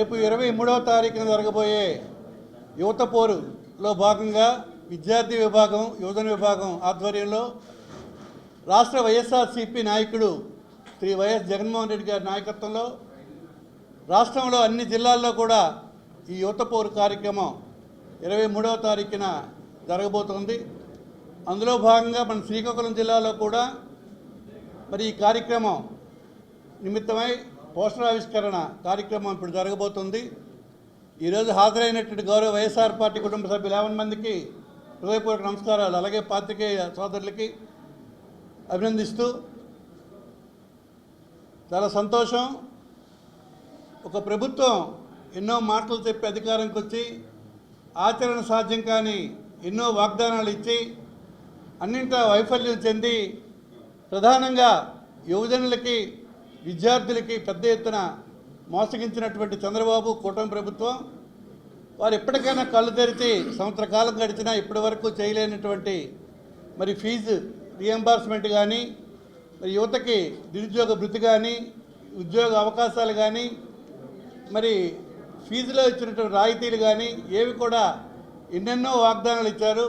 రేపు ఇరవై మూడవ తారీఖున జరగబోయే యువత పోరులో భాగంగా విద్యార్థి విభాగం యువజన విభాగం ఆధ్వర్యంలో రాష్ట్ర వైఎస్ఆర్సీపీ నాయకుడు శ్రీ వైఎస్ జగన్మోహన్ రెడ్డి గారి నాయకత్వంలో రాష్ట్రంలో అన్ని జిల్లాల్లో కూడా ఈ యువత పోరు కార్యక్రమం ఇరవై మూడవ తారీఖున జరగబోతోంది. అందులో భాగంగా మన శ్రీకాకుళం జిల్లాలో కూడా మరి ఈ కార్యక్రమం నిమిత్తమై పోషణావిష్కరణ ఆవిష్కరణ కార్యక్రమం ఇప్పుడు జరగబోతుంది. ఈరోజు హాజరైనటువంటి గౌరవ వైఎస్ఆర్ పార్టీ కుటుంబ సభ్యులు యావన్ మందికి హృదయపూర్వక నమస్కారాలు అలాగే పాత్రికేయ సోదరులకి అభినందిస్తూ చాలా సంతోషం. ఒక ప్రభుత్వం ఎన్నో మాటలు చెప్పి అధికారంకి వచ్చి ఆచరణ సాధ్యం కాని ఎన్నో వాగ్దానాలు ఇచ్చి అన్నింటా వైఫల్యం చెంది ప్రధానంగా యువజనులకి విద్యార్థులకి పెద్ద ఎత్తున మోసగించినటువంటి చంద్రబాబు కూటమి ప్రభుత్వం వారు ఎప్పటికైనా కళ్ళు తెరిచి సంవత్సర కాలం గడిచినా ఇప్పటి వరకు చేయలేనటువంటి మరి ఫీజు రియంబర్స్మెంట్ కానీ మరి యువతకి నిరుద్యోగ భృతి కానీ ఉద్యోగ అవకాశాలు కానీ మరి ఫీజులో ఇచ్చినటువంటి రాయితీలు కానీ ఏవి కూడా ఎన్నెన్నో వాగ్దానాలు ఇచ్చారు.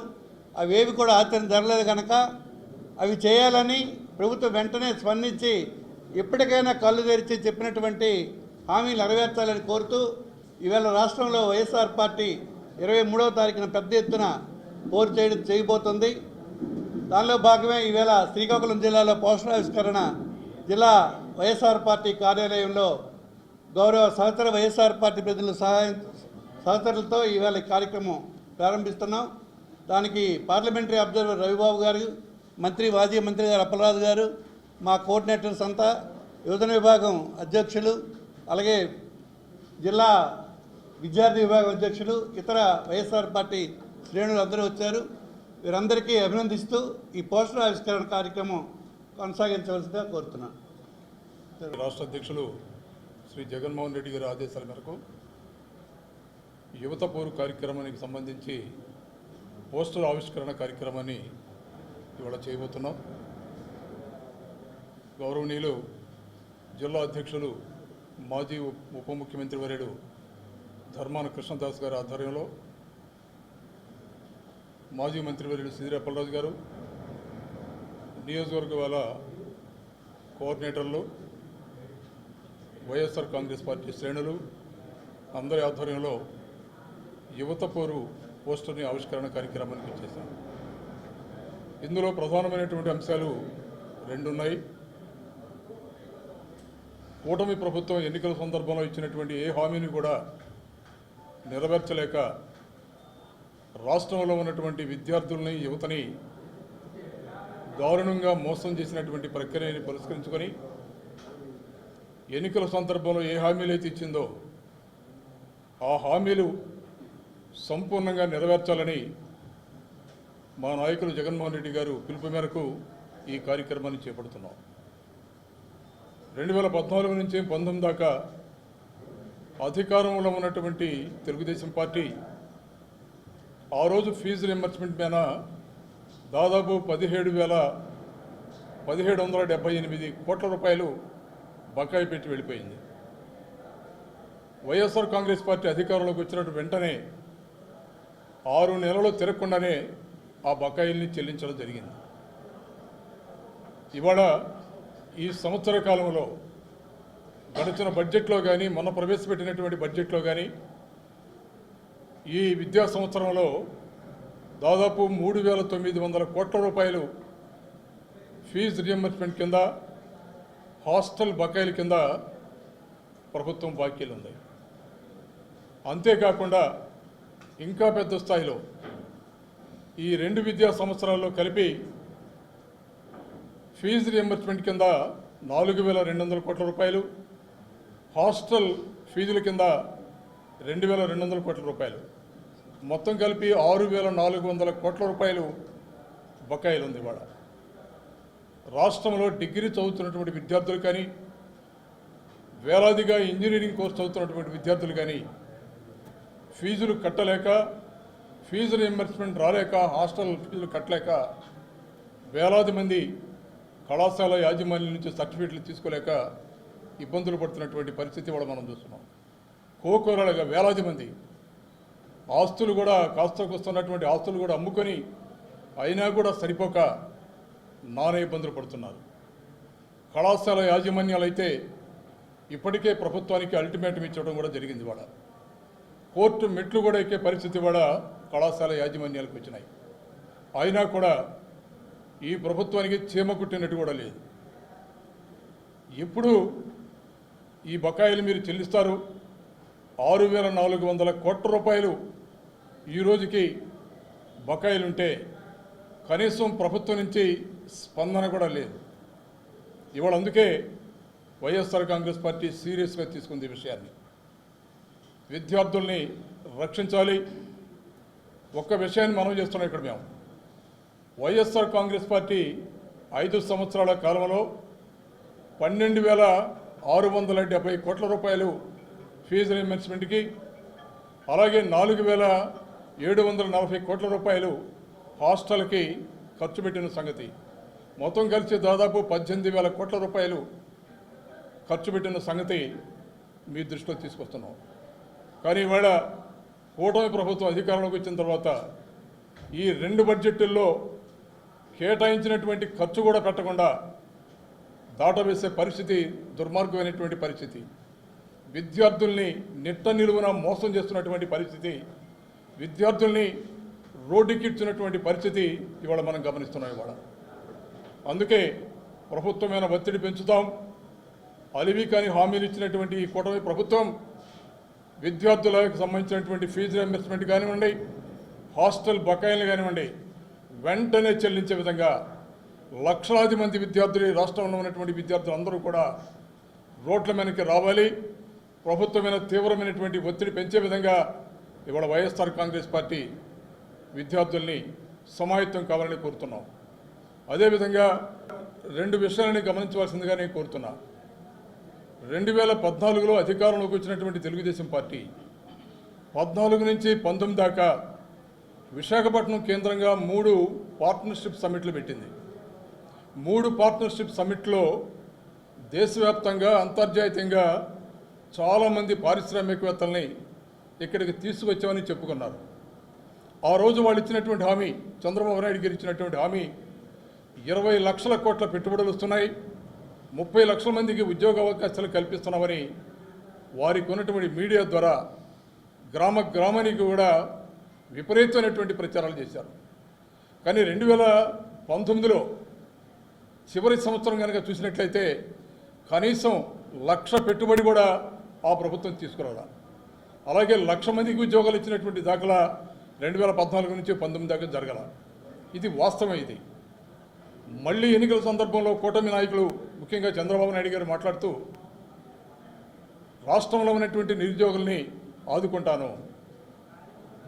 అవేవి కూడా ఆచరణ జరగలేదు కనుక అవి చేయాలని ప్రభుత్వం వెంటనే స్పందించి ఎప్పటికైనా కళ్ళు తెరిచి చెప్పినటువంటి హామీలు నెరవేర్చాలని కోరుతూ ఈవేళ రాష్ట్రంలో వైఎస్ఆర్ పార్టీ ఇరవై మూడవ తారీఖున పెద్ద ఎత్తున పోరు చేయడం చేయబోతుంది. దానిలో భాగమే ఈవేళ శ్రీకాకుళం జిల్లాలో పోషణావిష్కరణ జిల్లా వైఎస్ఆర్ పార్టీ కార్యాలయంలో గౌరవ సహచర వైఎస్ఆర్ పార్టీ ప్రజల సహాయం సహచరులతో ఈవేళ కార్యక్రమం ప్రారంభిస్తున్నాం. దానికి పార్లమెంటరీ అబ్జర్వర్ రవిబాబు గారు మంత్రి మాజీ మంత్రి గారు అప్పలరాజు గారు మా కోఆర్డినేటర్స్ అంతా యువజన విభాగం అధ్యక్షులు అలాగే జిల్లా విద్యార్థి విభాగం అధ్యక్షులు ఇతర వైఎస్ఆర్ పార్టీ శ్రేణులు అందరూ వచ్చారు. వీరందరికీ అభినందిస్తూ ఈ పోస్టర్ ఆవిష్కరణ కార్యక్రమం కొనసాగించవలసిందిగా కోరుతున్నాను. రాష్ట్ర అధ్యక్షులు శ్రీ జగన్మోహన్ రెడ్డి గారి ఆదేశాల మేరకు యువత పోరు కార్యక్రమానికి సంబంధించి పోస్టర్ ఆవిష్కరణ కార్యక్రమాన్ని ఇవాళ చేయబోతున్నాం. గౌరవనీయులు జిల్లా అధ్యక్షులు మాజీ ఉప ముఖ్యమంత్రి వర్యుడు ధర్మాన కృష్ణదాస్ గారి ఆధ్వర్యంలో మాజీ మంత్రివర్యుడు సిదిరప్పలరాజు గారు నియోజకవర్గ వాళ్ళ కోఆర్డినేటర్లు వైఎస్ఆర్ కాంగ్రెస్ పార్టీ శ్రేణులు అందరి ఆధ్వర్యంలో యువత పోరు పోస్టర్ని ఆవిష్కరణ కార్యక్రమానికి ఇచ్చేశాం ఇందులో ప్రధానమైనటువంటి అంశాలు రెండున్నాయి. కూటమి ప్రభుత్వం ఎన్నికల సందర్భంలో ఇచ్చినటువంటి ఏ హామీని కూడా నెరవేర్చలేక రాష్ట్రంలో ఉన్నటువంటి విద్యార్థుల్ని యువతని దారుణంగా మోసం చేసినటువంటి ప్రక్రియని పరిష్కరించుకొని ఎన్నికల సందర్భంలో ఏ హామీలు అయితే ఇచ్చిందో ఆ హామీలు సంపూర్ణంగా నెరవేర్చాలని మా నాయకులు జగన్మోహన్ రెడ్డి గారు పిలుపు మేరకు ఈ కార్యక్రమాన్ని చేపడుతున్నాం. రెండు వేల పద్నాలుగు నుంచి పంతొమ్మిది దాకా అధికారంలో ఉన్నటువంటి తెలుగుదేశం పార్టీ ఆ రోజు ఫీజు రియంబర్స్మెంట్ మీద దాదాపు పదిహేడు వేల పదిహేడు వందల డెబ్బై ఎనిమిది కోట్ల రూపాయలు బకాయి పెట్టి వెళ్ళిపోయింది. వైఎస్ఆర్ కాంగ్రెస్ పార్టీ అధికారంలోకి వచ్చినట్టు వెంటనే ఆరు నెలలు తిరగకుండానే ఆ బకాయిల్ని చెల్లించడం జరిగింది. ఇవాళ ఈ సంవత్సర కాలంలో గడిచిన బడ్జెట్లో కానీ మొన్న ప్రవేశపెట్టినటువంటి బడ్జెట్లో కానీ ఈ విద్యా సంవత్సరంలో దాదాపు మూడు వేల తొమ్మిది వందల కోట్ల రూపాయలు ఫీజు రియంబర్స్మెంట్ కింద హాస్టల్ బకాయిల కింద ప్రభుత్వం బాకీలు ఉన్నాయి అంతేకాకుండా ఇంకా పెద్ద స్థాయిలో ఈ రెండు విద్యా సంవత్సరాల్లో కలిపి ఫీజు రియంబర్స్మెంట్ కింద నాలుగు వేల రెండు వందల కోట్ల రూపాయలు హాస్టల్ ఫీజుల కింద రెండు వేల రెండు వందల కోట్ల రూపాయలు. మొత్తం కలిపి ఆరు వేల నాలుగు వందల కోట్ల రూపాయలు బకాయిలు ఉంది ఇవాళ. రాష్ట్రంలో డిగ్రీ చదువుతున్నటువంటి విద్యార్థులు కానీ వేలాదిగా ఇంజనీరింగ్ కోర్స్ చదువుతున్నటువంటి విద్యార్థులు కానీ ఫీజులు కట్టలేక ఫీజు రియంబర్స్మెంట్ రాలేక హాస్టల్ ఫీజులు కట్టలేక వేలాది మంది కళాశాల యాజమాన్యం నుంచి సర్టిఫికెట్లు తీసుకోలేక ఇబ్బందులు పడుతున్నటువంటి పరిస్థితి కూడా మనం చూస్తున్నాం. కోకోరలుగా వేలాది మంది ఆస్తులు కూడా కాస్తకొస్తున్నటువంటి ఆస్తులు కూడా అమ్ముకొని అయినా కూడా సరిపోక నానా ఇబ్బందులు పడుతున్నారు. కళాశాల యాజమాన్యాలు అయితే ఇప్పటికే ప్రభుత్వానికి అల్టిమేటం ఇచ్చడం కూడా జరిగింది వాడ కోర్టు మెట్లు కూడా ఎక్కే పరిస్థితి కూడా కళాశాల యాజమాన్యాలకు వచ్చినాయి. అయినా కూడా ఈ ప్రభుత్వానికి చీమ కుట్టినట్టు కూడా లేదు. ఎప్పుడు ఈ బకాయిలు మీరు చెల్లిస్తారు? ఆరు వేల నాలుగు వందల కోట్ల రూపాయలు ఈ రోజుకి బకాయిలుంటే కనీసం ప్రభుత్వం నుంచి స్పందన కూడా లేదు. ఇవాళ అందుకే వైఎస్ఆర్ కాంగ్రెస్ పార్టీ సీరియస్గా తీసుకుంది ఈ విషయాన్ని. విద్యార్థుల్ని రక్షించాలి. ఒక్క విషయాన్ని మనం చేస్తున్నాం ఇక్కడ మేము. వైఎస్ఆర్ కాంగ్రెస్ పార్టీ ఐదు సంవత్సరాల కాలంలో పన్నెండు వేల ఆరు వందల డెబ్బై కోట్ల రూపాయలు ఫీజు రీయింబర్స్మెంట్కి అలాగే నాలుగు వేల ఏడు వందల నలభై కోట్ల రూపాయలు హాస్టల్కి ఖర్చు పెట్టిన సంగతి. మొత్తం కలిసి దాదాపు పద్దెనిమిది వేల కోట్ల రూపాయలు ఖర్చు పెట్టిన సంగతి మీ దృష్టిలో తీసుకొస్తున్నాం. కానీ ఇవాళ కూటమి ప్రభుత్వం అధికారంలోకి వచ్చిన తర్వాత ఈ రెండు బడ్జెట్టుల్లో కేటాయించినటువంటి ఖర్చు కూడా పెట్టకుండా దాటవేసే పరిస్థితి దుర్మార్గమైనటువంటి పరిస్థితి. విద్యార్థుల్ని నిట్ట నిలువున మోసం చేస్తున్నటువంటి పరిస్థితి విద్యార్థుల్ని రోడ్డుకిడ్చినటువంటి పరిస్థితి ఇవాళ మనం గమనిస్తున్నాం ఇవాళ. అందుకే ప్రభుత్వమైన ఒత్తిడి పెంచుతాం. అలివి కాని హామీలు ఇచ్చినటువంటి ఈ కూటమి ప్రభుత్వం విద్యార్థులకు సంబంధించినటువంటి ఫీజు రియంబర్స్మెంట్ కానివ్వండి హాస్టల్ బకాయిలు కానివ్వండి వెంటనే చెల్లించే విధంగా లక్షలాది మంది విద్యార్థులు రాష్ట్రంలో ఉన్నటువంటి విద్యార్థులు అందరూ కూడా రోడ్ల మీదకి రావాలి. ప్రభుత్వమైన తీవ్రమైనటువంటి ఒత్తిడి పెంచే విధంగా ఇవాళ వైఎస్ఆర్ కాంగ్రెస్ పార్టీ విద్యార్థుల్ని సమాహిత్వం కావాలని కోరుతున్నాం. అదేవిధంగా రెండు విషయాలని గమనించవలసిందిగా నేను కోరుతున్నా. రెండు వేల పద్నాలుగులో అధికారంలోకి వచ్చినటువంటి తెలుగుదేశం పార్టీ పద్నాలుగు నుంచి పంతొమ్మిది దాకా విశాఖపట్నం కేంద్రంగా మూడు పార్ట్నర్షిప్ సమిట్లు పెట్టింది. మూడు పార్ట్నర్షిప్ సమిట్లో దేశవ్యాప్తంగా అంతర్జాతీయంగా చాలామంది పారిశ్రామికవేత్తల్ని ఇక్కడికి తీసుకొచ్చామని చెప్పుకున్నారు. ఆ రోజు వాళ్ళు ఇచ్చినటువంటి హామీ చంద్రబాబు నాయుడు గారు ఇచ్చినటువంటి హామీ ఇరవై లక్షల కోట్ల పెట్టుబడులు వస్తున్నాయి. ముప్పై లక్షల మందికి ఉద్యోగ అవకాశాలు కల్పిస్తున్నామని వారికి ఉన్నటువంటి మీడియా ద్వారా గ్రామ గ్రామానికి కూడా విపరీతమైనటువంటి ప్రచారాలు చేశారు. కానీ రెండు వేల పంతొమ్మిదిలో చివరి సంవత్సరం కనుక చూసినట్లయితే కనీసం లక్ష పెట్టుబడి కూడా ఆ ప్రభుత్వం తీసుకురావాలి అలాగే లక్ష మందికి ఉద్యోగాలు ఇచ్చినటువంటి దాఖలా రెండు వేల పద్నాలుగు నుంచి పంతొమ్మిది దాకా జరగల. ఇది వాస్తవం ఇది. మళ్ళీ ఎన్నికల సందర్భంలో కూటమి నాయకులు ముఖ్యంగా చంద్రబాబు నాయుడు గారు మాట్లాడుతూ రాష్ట్రంలో ఉన్నటువంటి నిరుద్యోగుల్ని ఆదుకుంటాను.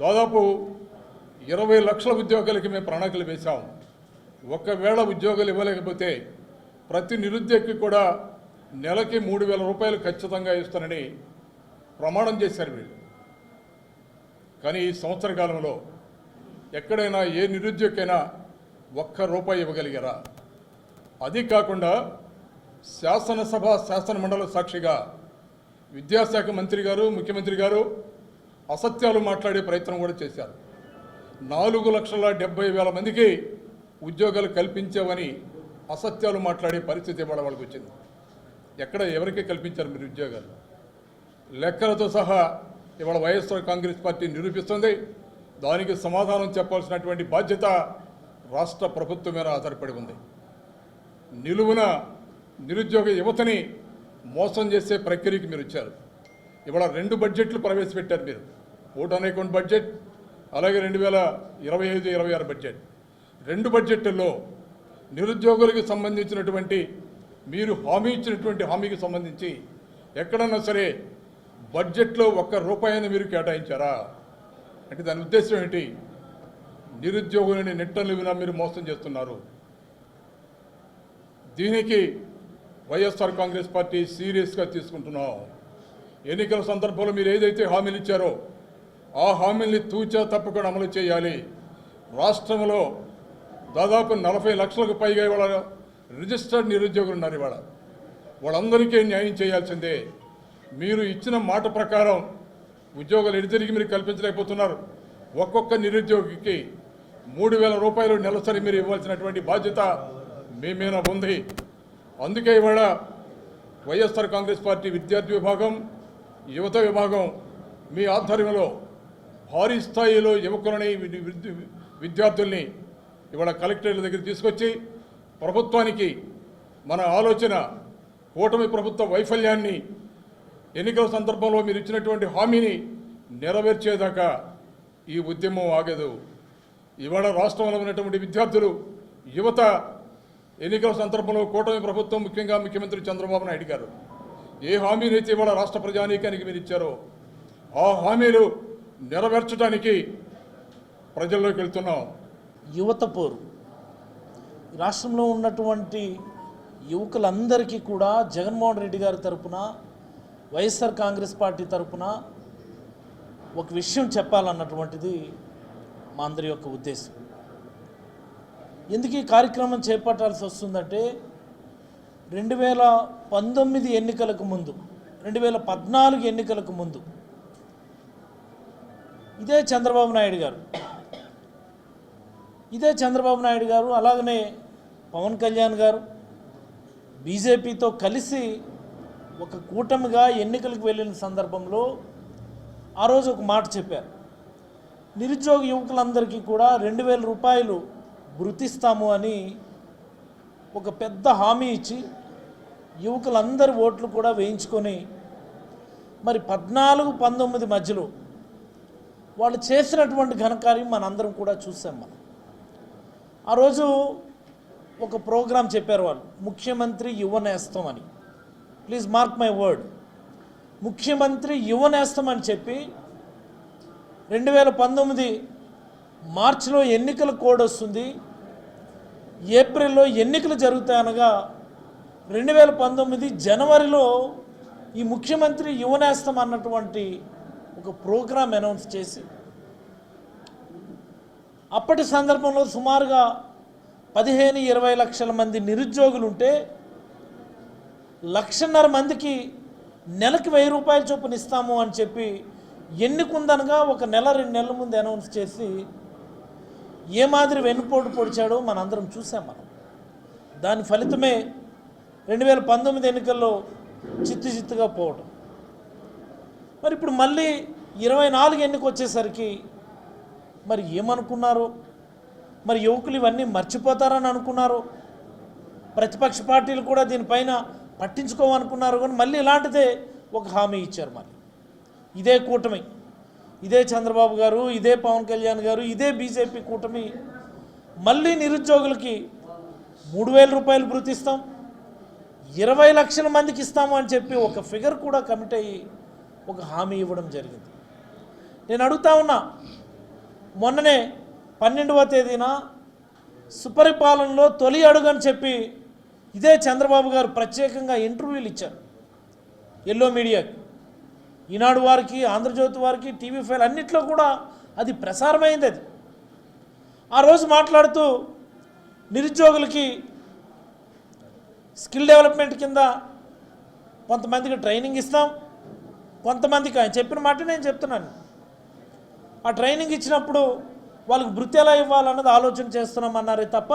దాదాపు ఇరవై లక్షల ఉద్యోగాలకి మేము ప్రణాళికలు వేశాం. ఒకవేళ ఉద్యోగాలు ఇవ్వలేకపోతే ప్రతి నిరుద్యోగికి కూడా నెలకి మూడు వేల రూపాయలు ఖచ్చితంగా ఇస్తానని ప్రమాణం చేశారు వీళ్ళు. కానీ ఈ సంవత్సర కాలంలో ఎక్కడైనా ఏ నిరుద్యోగైనా ఒక్క రూపాయి ఇవ్వగలిగారా? అది కాకుండా శాసనసభ శాసన మండలి సాక్షిగా విద్యాశాఖ మంత్రి గారు ముఖ్యమంత్రి గారు అసత్యాలు మాట్లాడే ప్రయత్నం కూడా చేశారు. నాలుగు లక్షల డెబ్బై వేల మందికి ఉద్యోగాలు కల్పించామని అసత్యాలు మాట్లాడే పరిస్థితి ఇవాళ వాళ్ళకి వచ్చింది. ఎక్కడ ఎవరికి కల్పించారు మీరు ఉద్యోగాలు? లెక్కలతో సహా ఇవాళ వైఎస్ఆర్ కాంగ్రెస్ పార్టీ నిరూపిస్తుంది. దానికి సమాధానం చెప్పాల్సినటువంటి బాధ్యత రాష్ట్ర ప్రభుత్వం మీద ఆధారపడి ఉంది. నిలువున నిరుద్యోగ యువతని మోసం చేసే ప్రక్రియకి మీరు వచ్చారు. ఇవాళ రెండు బడ్జెట్లు ప్రవేశపెట్టారు మీరు. ఓటాన్ అకౌంట్ బడ్జెట్ అలాగే రెండు వేల ఇరవై ఐదు ఇరవై ఆరు బడ్జెట్. రెండు బడ్జెట్లలో నిరుద్యోగులకు సంబంధించినటువంటి మీరు హామీ ఇచ్చినటువంటి హామీకి సంబంధించి ఎక్కడన్నా సరే బడ్జెట్లో ఒక్క రూపాయిని మీరు కేటాయించారా? అంటే దాని ఉద్దేశం ఏంటి? నిరుద్యోగులని నెట్టనివినా మీరు మోసం చేస్తున్నారు. దీనికి వైఎస్ఆర్ కాంగ్రెస్ పార్టీ సీరియస్గా తీసుకుంటున్నాం. ఎన్నికల సందర్భంలో మీరు ఏదైతే హామీలు ఇచ్చారో ఆ హామీల్ని తూచా తప్పకుండా అమలు చేయాలి. రాష్ట్రంలో దాదాపు నలభై లక్షలకు పైగా ఇవాళ రిజిస్టర్డ్ నిరుద్యోగులు ఉన్నారు ఇవాళ. వాళ్ళందరికీ న్యాయం చేయాల్సిందే. మీరు ఇచ్చిన మాట ప్రకారం ఉద్యోగాలు ఎడితిరిగి మీరు కల్పించలేకపోతున్నారు. ఒక్కొక్క నిరుద్యోగికి మూడు వేల రూపాయలు నెలసరి మీరు ఇవ్వాల్సినటువంటి బాధ్యత మీ మీద ఉంది. అందుకే ఇవాళ వైఎస్ఆర్ కాంగ్రెస్ పార్టీ విద్యార్థి విభాగం యువత విభాగం మీ ఆధ్వర్యంలో భారీ స్థాయిలో యువకులని విద్యార్థుల్ని ఇవాళ కలెక్టర్ల దగ్గర తీసుకొచ్చి ప్రభుత్వానికి మన ఆలోచన కూటమి ప్రభుత్వ వైఫల్యాన్ని ఎన్నికల సందర్భంలో మీరు ఇచ్చినటువంటి హామీని నెరవేర్చేదాకా ఈ ఉద్యమం ఆగదు. ఇవాళ రాష్ట్రంలో ఉన్నటువంటి విద్యార్థులు యువత ఎన్నికల సందర్భంలో కూటమి ప్రభుత్వం ముఖ్యంగా ముఖ్యమంత్రి చంద్రబాబు నాయుడు గారు ఏ హామీనైతే ఇవాళ రాష్ట్ర ప్రజానీకానికి మీరు ఇచ్చారో ఆ హామీలు నెరవేర్చడానికి ప్రజల్లోకి వెళ్తున్నాం. యువత పోరు. రాష్ట్రంలో ఉన్నటువంటి యువకులందరికీ కూడా జగన్మోహన్ రెడ్డి గారి తరపున వైఎస్ఆర్ కాంగ్రెస్ పార్టీ తరపున ఒక విషయం చెప్పాలన్నటువంటిది మా అందరి యొక్క ఉద్దేశం. ఎందుకు ఈ కార్యక్రమం చేపట్టాల్సి వస్తుందంటే రెండు వేల పంతొమ్మిది ఎన్నికలకు ముందు రెండు వేల పద్నాలుగు ఎన్నికలకు ముందు. ఇదే చంద్రబాబు నాయుడు గారు. ఇదే చంద్రబాబు నాయుడు గారు అలాగనే పవన్ కళ్యాణ్ గారు బీజేపీతో కలిసి ఒక కూటమిగా ఎన్నికలకు వెళ్ళిన సందర్భంలో ఆ రోజు ఒక మాట చెప్పారు. నిరుద్యోగ యువకులందరికీ కూడా రెండు వేల రూపాయలు గుర్తిస్తాము అని ఒక పెద్ద హామీ ఇచ్చి యువకులందరి ఓట్లు కూడా వేయించుకొని మరి పద్నాలుగు పంతొమ్మిది మధ్యలో వాళ్ళు చేసినటువంటి ఘనకార్యం మనందరం కూడా చూసాం మనం. ఆ రోజు ఒక ప్రోగ్రాం చెప్పారు వాళ్ళు ముఖ్యమంత్రి యువ నేస్తం అని. ప్లీజ్ మార్క్ మై వర్డ్ ముఖ్యమంత్రి యువ నేస్తం అని చెప్పి రెండు వేల పంతొమ్మిది మార్చిలో ఎన్నికల కోడ్ వస్తుంది ఏప్రిల్లో ఎన్నికలు జరుగుతాయనగా రెండు వేల పంతొమ్మిది జనవరిలో ఈ ముఖ్యమంత్రి యువనేస్తం అన్నటువంటి ఒక ప్రోగ్రాం అనౌన్స్ చేసి అప్పటి సందర్భంలో సుమారుగా పదిహేను ఇరవై లక్షల మంది నిరుద్యోగులు ఉంటే లక్షన్నర మందికి నెలకి వెయ్యి రూపాయల చొప్పున ఇస్తాము అని చెప్పి ఎన్నికుందనగా ఒక నెల రెండు నెలల ముందు అనౌన్స్ చేసి ఏ మాదిరి వెన్నుపోటు పొడిచాడో మనందరం చూసాం మనం. దాని ఫలితమే రెండు వేల పంతొమ్మిది ఎన్నికల్లో చిత్తు చిత్తుగా పోవడం మరి ఇప్పుడు మళ్ళీ ఇరవై నాలుగు ఎన్నిక వచ్చేసరికి మరి ఏమనుకున్నారు? మరి యువకులు ఇవన్నీ మర్చిపోతారని అనుకున్నారు? ప్రతిపక్ష పార్టీలు కూడా దీనిపైన పట్టించుకోమనుకున్నారు కానీ మళ్ళీ ఇలాంటిదే ఒక హామీ ఇచ్చారు మరి. ఇదే కూటమి ఇదే చంద్రబాబు గారు ఇదే పవన్ కళ్యాణ్ గారు ఇదే బీజేపీ కూటమి మళ్ళీ నిరుద్యోగులకి మూడు వేల రూపాయలు గుర్తిస్తాం ఇరవై లక్షల మందికి ఇస్తాము అని చెప్పి ఒక ఫిగర్ కూడా కమిట్ అయ్యి ఒక హామీ ఇవ్వడం జరిగింది. నేను అడుగుతా ఉన్నా మొన్ననే పన్నెండవ తేదీన సుపరిపాలనలో తొలి అడుగు అని చెప్పి ఇదే చంద్రబాబు గారు ప్రత్యేకంగా ఇంటర్వ్యూలు ఇచ్చారు. ఎల్లో మీడియాకి ఈనాడు వారికి ఆంధ్రజ్యోతి వారికి టీవీ ఫైల్ అన్నిట్లో కూడా అది ప్రసారమైంది అది. ఆ రోజు మాట్లాడుతూ నిరుద్యోగులకి స్కిల్ డెవలప్మెంట్ కింద కొంతమందికి ట్రైనింగ్ ఇస్తాం కొంతమందికి ఆయన చెప్పిన మాట నేను చెప్తున్నాను. ఆ ట్రైనింగ్ ఇచ్చినప్పుడు వాళ్ళకి వృత్తి ఎలా ఇవ్వాలన్నది ఆలోచన చేస్తున్నామన్నారే తప్ప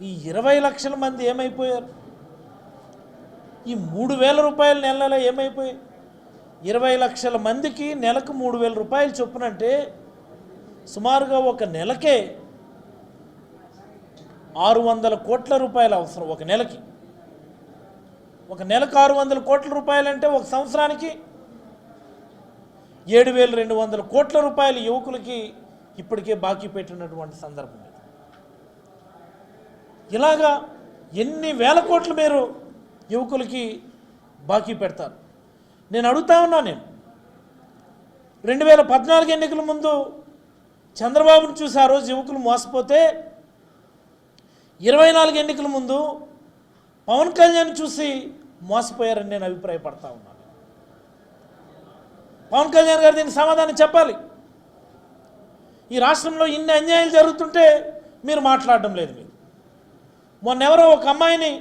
ఈ ఇరవై లక్షల మంది ఏమైపోయారు? ఈ మూడు వేల రూపాయల నెల నెల ఏమైపోయాయి ఇరవై లక్షల మందికి నెలకు మూడు వేల రూపాయలు చొప్పునంటే సుమారుగా ఒక నెలకే ఆరు వందల కోట్ల రూపాయలు అవసరం ఒక నెలకి. ఒక నెలకు ఆరు వందల కోట్ల రూపాయలంటే ఒక సంవత్సరానికి ఏడు వేల రెండు వందల కోట్ల రూపాయలు యువకులకి ఇప్పటికే బాకీ పెట్టినటువంటి సందర్భం ఇది. ఇలాగా ఎన్ని వేల కోట్లు మీరు యువకులకి బాకీ పెడతారు? నేను అడుగుతా ఉన్నా నేను. రెండు వేల పద్నాలుగు ఎన్నికల ముందు చంద్రబాబును చూసి ఆ రోజు యువకులు మోసపోతే ఇరవై నాలుగు ఎన్నికల ముందు పవన్ కళ్యాణ్ చూసి మోసపోయారని నేను అభిప్రాయపడతా ఉన్నాను. పవన్ కళ్యాణ్ గారు దీనికి సమాధానం చెప్పాలి. ఈ రాష్ట్రంలో ఇన్ని అన్యాయాలు జరుగుతుంటే మీరు మాట్లాడడం లేదు మీరు. మొన్న ఎవరో ఒక అమ్మాయిని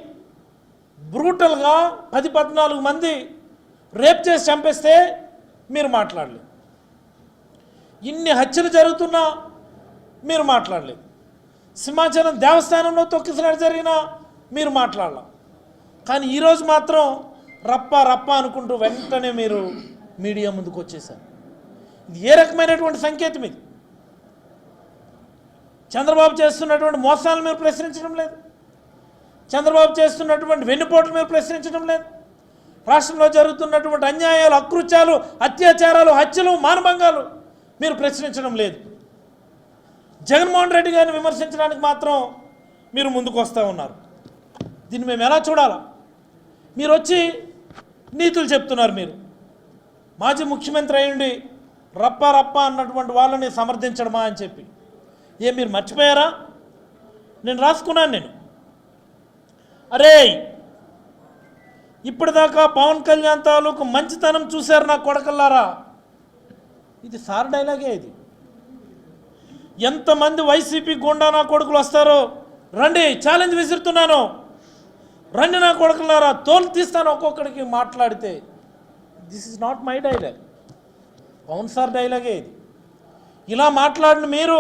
బ్రూటల్గా పది పద్నాలుగు మంది రేప్ చేసి చంపేస్తే మీరు మాట్లాడలేదు. ఇన్ని హత్యలు జరుగుతున్నా మీరు మాట్లాడలేదు. సింహాచలం దేవస్థానంలో తొక్కిసలాట జరిగినా మీరు మాట్లాడాల. కానీ ఈరోజు మాత్రం రప్ప రప్ప అనుకుంటూ వెంటనే మీరు మీడియా ముందుకు వచ్చేసారు. ఇది ఏ రకమైనటువంటి సంకేతం ఇది? చంద్రబాబు చేస్తున్నటువంటి మోసాలు మీరు ప్రశ్నించడం లేదు. చంద్రబాబు చేస్తున్నటువంటి వెన్నుపోట్లు మీరు ప్రశ్నించడం లేదు. రాష్ట్రంలో జరుగుతున్నటువంటి అన్యాయాలు అకృత్యాలు అత్యాచారాలు హత్యలు మానభంగాలు మీరు ప్రశ్నించడం లేదు. జగన్మోహన్ రెడ్డి గారిని విమర్శించడానికి మాత్రం మీరు ముందుకు వస్తూ ఉన్నారు. దీన్ని మేము ఎలా చూడాలా? మీరు వచ్చి నీతులు చెప్తున్నారు మీరు. మాజీ ముఖ్యమంత్రి అయ్యుండి రప్ప రప్ప అన్నటువంటి వాళ్ళని సమర్థించడమా అని చెప్పి. ఏ మీరు మర్చిపోయారా? నేను రాసుకున్నాను నేను. అరే ఇప్పటిదాకా పవన్ కళ్యాణ్ తాలూకు మంచితనం చూశారు నా కొడకల్లారా? ఇది సార్ డైలాగే ఇది. ఎంతమంది వైసీపీ గుండా నా కొడుకులు వస్తారో? రండి ఛాలెంజ్ విసురుతున్నాను. రండి నా కొడుకులారా తోలు తీస్తాను ఒక్కొక్కడికి మాట్లాడితే. This is not my dialogue Pawan sir డైలాగే ఇది? ఇలా మాట్లాడిన మీరు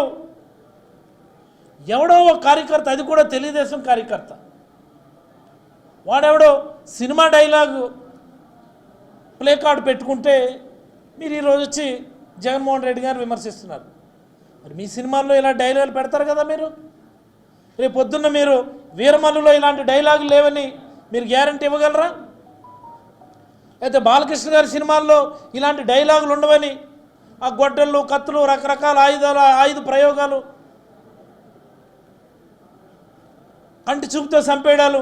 ఎవడో ఒక కార్యకర్త అది కూడా తెలుగుదేశం కార్యకర్త. వాడెవడో సినిమా డైలాగు ప్లే కార్డు పెట్టుకుంటే మీరు ఈరోజు వచ్చి జగన్మోహన్ రెడ్డి గారు విమర్శిస్తున్నారు. మరి మీ సినిమాల్లో ఇలా డైలాగులు పెడతారు కదా మీరు? రేపు పొద్దున్న మీరు వీరమల్లులో ఇలాంటి డైలాగులు లేవని మీరు గ్యారంటీ ఇవ్వగలరా? అయితే బాలకృష్ణ గారి సినిమాల్లో ఇలాంటి డైలాగులు ఉండవని ఆ గొడ్డళ్ళు కత్తులు రకరకాల ఆయుధాలు ఆయుధ ప్రయోగాలు కంటి చూపుతో చంపేయడాలు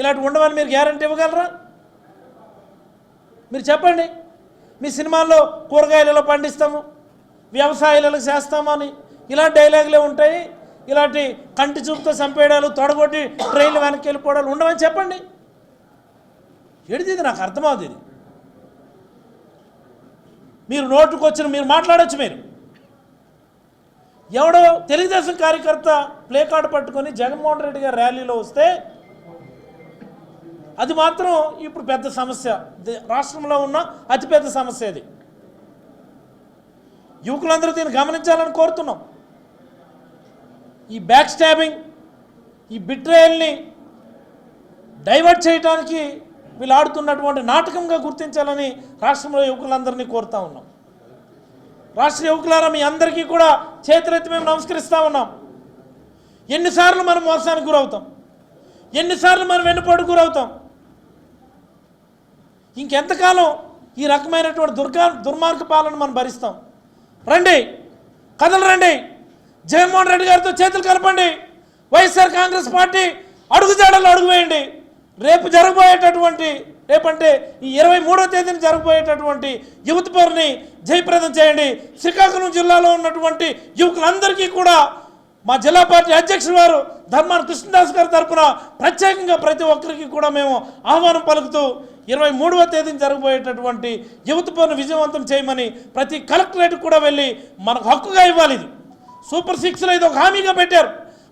ఇలాంటివి ఉండవని మీరు గ్యారంటీ ఇవ్వగలరా? మీరు చెప్పండి మీ సినిమాల్లో కూరగాయలలో పండిస్తాము వ్యవసాయాలలో చేస్తామని ఇలాంటి డైలాగులే ఉంటాయి? ఇలాంటి కంటి చూపుతో చంపేయడాలు తొడగొట్టి ట్రైన్లు వెనక్కి వెళ్ళిపోవడాలు ఉండవని చెప్పండి. ఏడిది నాకు అర్థమవుతుంది ఇది. మీరు నోటుకు వచ్చిన మీరు మాట్లాడవచ్చు మీరు. ఎవడో తెలుగుదేశం కార్యకర్త ప్లే కార్డు పట్టుకొని జగన్మోహన్ రెడ్డి గారి ర్యాలీలో వస్తే అది మాత్రం ఇప్పుడు పెద్ద సమస్య. రాష్ట్రంలో ఉన్న అతిపెద్ద సమస్య ఇది యువకులందరూ దీన్ని గమనించాలని కోరుతున్నాం. ఈ బ్యాక్ స్టాబింగ్ ఈ బిట్రేయల్ని డైవర్ట్ చేయడానికి వీళ్ళు ఆడుతున్నటువంటి నాటకంగా గుర్తించాలని రాష్ట్రంలో యువకులందరినీ కోరుతా ఉన్నాం. రాష్ట్ర యువకులారా మీ అందరికీ కూడా చేతులెత్తి మేము నమస్కరిస్తూ ఉన్నాం. ఎన్నిసార్లు మనం మోసానికి గురవుతాం. ఎన్నిసార్లు మనం వెన్నుపోటు గురవుతాం. ఇంకెంతకాలం ఈ రకమైనటువంటి దుర్గా దుర్మార్గ పాలన మనం భరిస్తాం. రండి కథలు రండి. జగన్మోహన్ రెడ్డి గారితో చేతులు కలపండి. వైఎస్ఆర్ కాంగ్రెస్ పార్టీ అడుగుజాడల్లో అడుగు వేయండి రేపు జరగబోయేటటువంటి రేపంటే ఈ ఇరవై మూడో తేదీన జరగబోయేటటువంటి యువత పేరుని జయప్రదం చేయండి. శ్రీకాకుళం జిల్లాలో ఉన్నటువంటి యువకులందరికీ కూడా మా జిల్లా పార్టీ అధ్యక్షుడు వారు ధర్మాన కృష్ణదాస్ గారి తరఫున ప్రత్యేకంగా ప్రతి ఒక్కరికి కూడా మేము ఆహ్వానం పలుకుతూ ఇరవై మూడవ తేదీన జరగబోయేటటువంటి యువత పనులు విజయవంతం చేయమని ప్రతి కలెక్టరేట్ కూడా వెళ్ళి మనకు హక్కుగా ఇవ్వాలి ఇది. సూపర్ సిక్స్లో ఇది ఒక హామీగా పెట్టారు.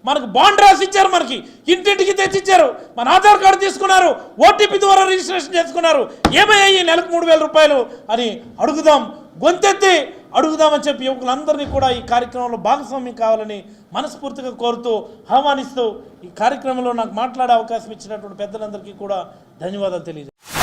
మనకు బాండ్ రాసి ఇచ్చారు మనకి. ఇంటింటికి తెచ్చిచ్చారు. మన ఆధార్ కార్డు తీసుకున్నారు. ఓటీపీ ద్వారా రిజిస్ట్రేషన్ చేసుకున్నారు. ఏమయ్యాయి? నెలకు మూడు వేల రూపాయలు అని అడుగుదాం. గొంతెత్తి అడుగుదామని చెప్పి యువకులందరినీ కూడా ఈ కార్యక్రమంలో భాగస్వామ్యం కావాలని మనస్ఫూర్తిగా కోరుతూ ఆహ్వానిస్తూ ఈ కార్యక్రమంలో నాకు మాట్లాడే అవకాశం ఇచ్చినటువంటి పెద్దలందరికీ కూడా ధన్యవాదాలు తెలియజేస్తాను